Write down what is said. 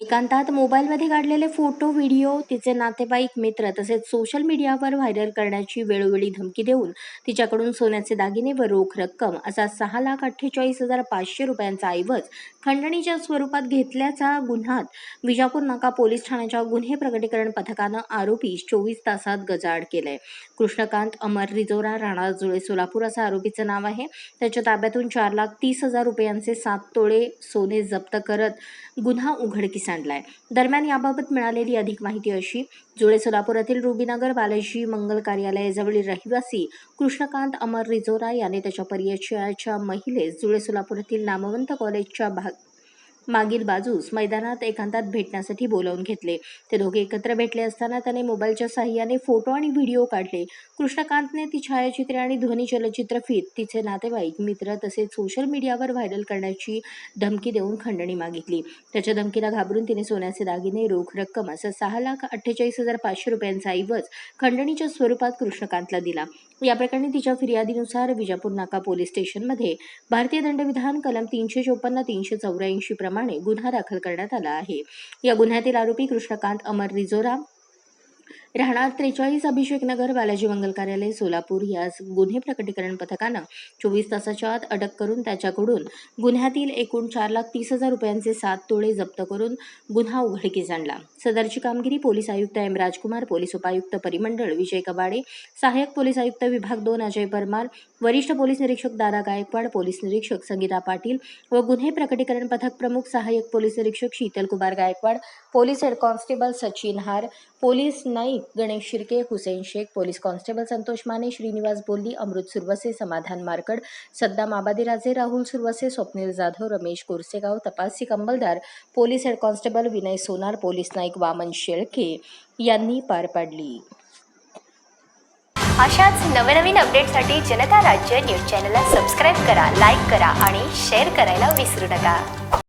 एकांतात मोबाईलमध्ये काढलेले फोटो व्हिडिओ तिचे नातेवाईक मित्र तसेच सोशल मीडियावर व्हायरल करण्याची वेळोवेळी धमकी देऊन तिच्याकडून सोन्याचे दागिने व रोख रक्कम असा सहा लाख अठ्ठेचाळीस हजार पाचशे रुपयांचा ऐवज खंडणीच्या स्वरूपात घेतल्याचा गुन्ह्यात विजापूर नाका पोलीस ठाण्याच्या गुन्हे प्रकटीकरण पथकानं आरोपी चोवीस तासात गजाआड केलंय. कृष्णकांत अमर रिजोरा राणा जुळे सोलापूर असं आरोपीचं नाव आहे. त्याच्या ताब्यातून चार लाख तीस हजार रुपयांचे सात तोळे सोने जप्त करत गुन्हा उघडकीस सांडलाय. दरम्यान याबाबत मिळालेली अधिक माहिती अशी जुळे सोलापुरातील रुबीनगर बालाजी मंगल कार्यालयाजवळील रहिवासी कृष्णकांत अमर रिजोरा याने त्याच्या परिचयाच्या महिलेस जुळे सोलापुरातील नामवंत कॉलेजच्या भाग मागील बाजूस मैदानात एकांतात भेटण्यासाठी बोलावून घेतले. ते दोघे एकत्र भेटले असताना त्याने मोबाईलच्या साहाय्याने फोटो आणि व्हिडिओ काढले. कृष्णकांतने ती छायाचित्रे आणि ध्वनी चलचित्रफीत तिचे नातेवाईक मित्र तसेच सोशल मीडियावर व्हायरल करण्याची धमकी देऊन खंडणी मागितली. त्याच्या धमकीला घाबरून तिने सोन्याचे दागिने रोख रक्कम असं सहा लाख अठ्ठेचाळीस हजार पाचशे रुपयांचा ऐवज खंडणीच्या स्वरूपात कृष्णकांतला दिला. या प्रकरणी तिच्या फिर्यादीनुसार विजापूर नाका पोलीस स्टेशनमध्ये भारतीय दंडविधान कलम तीनशे चोपन्न तीनशे चौऱ्याऐंशी प्रमाणे गुन्हा दाखल करण्यात आला आहे. या गुन्ह्यातील आरोपी कृष्णकांत अमर रिजोरा राहणार त्रेचाळीस अभिषेक नगर बालाजी मंगल कार्यालय सोलापूर. यास गुन्हे प्रकटीकरण पथकानं चोवीस तासाच्या आत अटक करून त्याच्याकडून गुन्ह्यातील एकूण चार लाख तीस हजार रुपयांचे सात तोळे जप्त करून गुन्हा उघडकीस आणला. सदरची कामगिरी पोलीस आयुक्त एम. राजकुमार पोलीस उपायुक्त परिमंडळ विजय कबाडे सहाय्यक पोलीस आयुक्त विभाग दोन अजय परमार वरिष्ठ पोलीस निरीक्षक दादा गायकवाड पोलीस निरीक्षक संगीता पाटील व गुन्हे प्रकटीकरण पथक प्रमुख सहाय्यक पोलीस निरीक्षक Sheetal Kumar Gaikwad police head constable Sachin Har police Naik Ganesh Shirke Hussain Shaikh police constable Santosh Mane Srinivas Bolli Amrut Suravase Samadhan Markad Saddam Abadiraje Rahul Suravase Swapnil Jadhav Ramesh Korsegaon तपासी कंबलदार police head constable Vinay Sonar police Naik Waman Shelke यांनी पार पाडली. अशाच नवनवीन अपडेटसाठी जनता राज्य news चॅनलला subscribe करा like करा आणि शेअर करायला विसरू नका.